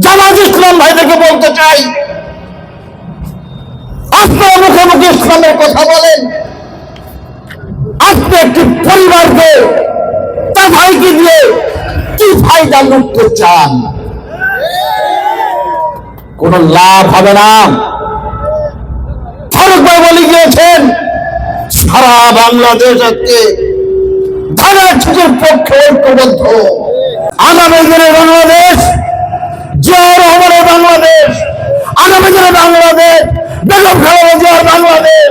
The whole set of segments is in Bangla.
জামাত ইসলাম ভাইদেরকে বলতে চাই আপনারা মুখে মুখে ইসলামের কথা বলেন, আপনি একটি পরিবারকে তার ভাইকে দিয়ে কি ফায়দা লুটতে চান? কোন লাভ হবে না। ফারুক ভাই বলে গিয়েছেন, সারা বাংলাদেশ আজকে ধানের ছুটির পক্ষে ঐক্যবদ্ধ। আগামী দিনে বাংলাদেশ বাংলাদেশ, বেগম খালেদা জিয়ার বাংলাদেশ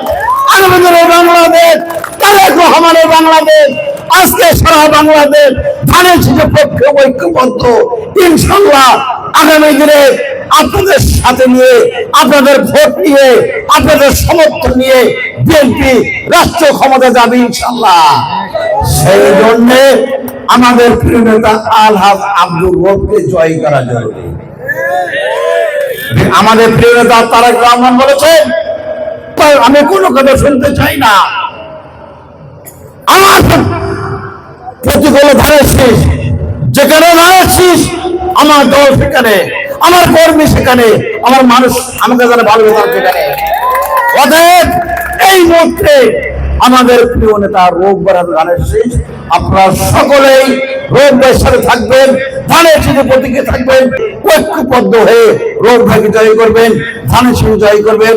আগামী দিনে বাংলাদেশ, তারেক রহমানের বাংলাদেশ, আজকে সারা বাংলাদেশ ধানের ছুটির পক্ষে ঐক্যবদ্ধ। ইনশাল্লাহ আগামী দিনে আপনাদের সাথে নিয়ে, আপনাদের ভোট নিয়ে, আপনাদের সমর্থন নিয়ে বিএনপি রাষ্ট্র ক্ষমতা যাবে ইনশাল্লাহ সেই জন্য আমাদের প্রিয় নেতা আলহাজ আব্দুল রবকে জয় করা জরুরি। আমাদের প্রিয় নেতা তারেক রহমান বলেছেন আমি কোনো কথা শুনতে চাই না। আমার প্রতিকূল ধানের যেখানে ধানের আমার দল সেখানে, আমার কর্মী সেখানে, আমার মানুষ আমাকে যারা ভালোবাসার সেখানে। অতএব, এই মুহূর্তে আমাদের প্রিয় নেতা রোববার ধানের শীষ, আপনারা সকলেই রোববার সাথে থাকবেন। ধানের শীষের প্রতীকে থাকবেন ঐক্যবদ্ধ হয়ে রোগ ভাগে জয় করবেন ধানের শীষ জয় করবেন।